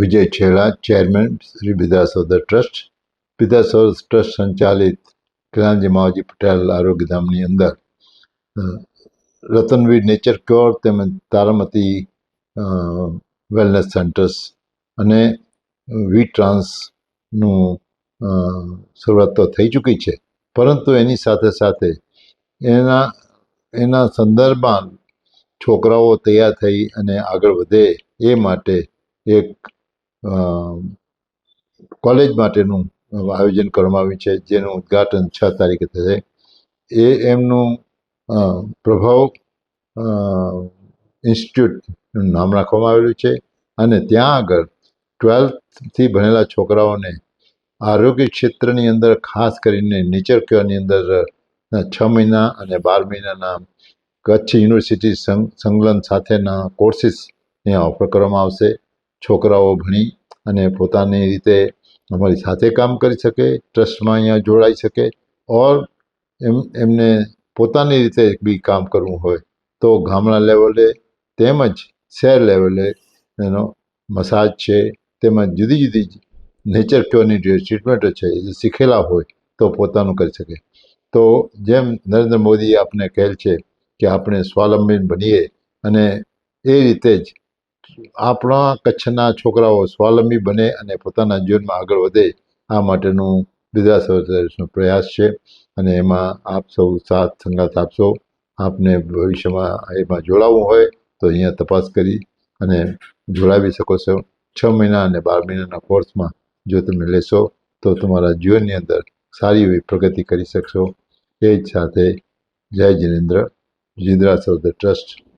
Vijay Chheda chairman Shri Vidyasodar trust Vidyasodar trust સંચાલિત કિલાનજી માવજી પટેલ આરોગ્યધામની અંદર રતનવીર nature cure તેમજ Taramati wellness centres અને વી ટ્રાન્સનું શરૂઆત તો થઈ ચૂકી છે. પરંતુ એની સાથે સાથે એના એના સંદર્ભમાં છોકરાઓ તૈયાર થઈ અને આગળ વધે એ માટે એક કોલેજ માટેનું આયોજન કરવામાં આવ્યું છે, જેનું ઉદ્ઘાટન છ તારીખે થશે. એ એમનું પ્રભાવ ઇન્સ્ટિટ્યૂટનું નામ રાખવામાં આવેલું છે. અને ત્યાં આગળ ટ્વેલ્થથી ભણેલા છોકરાઓને આરોગ્ય ક્ષેત્રની અંદર ખાસ કરીને નેચર ક્યોરની અંદર છ મહિના અને બાર મહિનાના કચ્છ યુનિવર્સિટી સંકલન સાથેના કોર્સિસ અહીંયા ઓફર કરવામાં આવશે. છોકરાઓ ભણી અને પોતાની રીતે અમારી સાથે કામ કરી શકે, ટ્રસ્ટમાં અહીંયા જોડાઈ શકે ઓર એમ, એમને પોતાની રીતે બી કામ કરવું હોય તો ગામડા લેવલે તેમજ શહેર લેવલે એનો મસાજ છે, તેમજ જુદી જુદી નેચર ક્યોરની ટ્રીટમેન્ટો છે, એ શીખેલા હોય તો પોતાનું કરી શકે. તો જેમ નરેન્દ્ર મોદીએ આપને કહેલ છે કે આપણે સ્વાવલંબી બનીએ અને એ રીતે જ આપણા કચ્છના છોકરાઓ સ્વાવલંબી બને અને પોતાના જીવનમાં આગળ વધે, આ માટેનું વિદ્યાસોનો પ્રયાસ છે. અને એમાં આપ સૌ સાથ સંગાથ આપશો. આપને ભવિષ્યમાં એમાં જોડાવવું હોય તો અહીંયા તપાસ કરી અને જોડાવી શકો છો. છ મહિના અને બાર મહિનાના કોર્સમાં જો તમે લેશો તો તમારા જીવનની અંદર સારી એવી પ્રગતિ કરી શકશો. એ જ સાથે જય જિનેન્દ્ર. જિન્દ્રા સૌ ટ્રસ્ટ.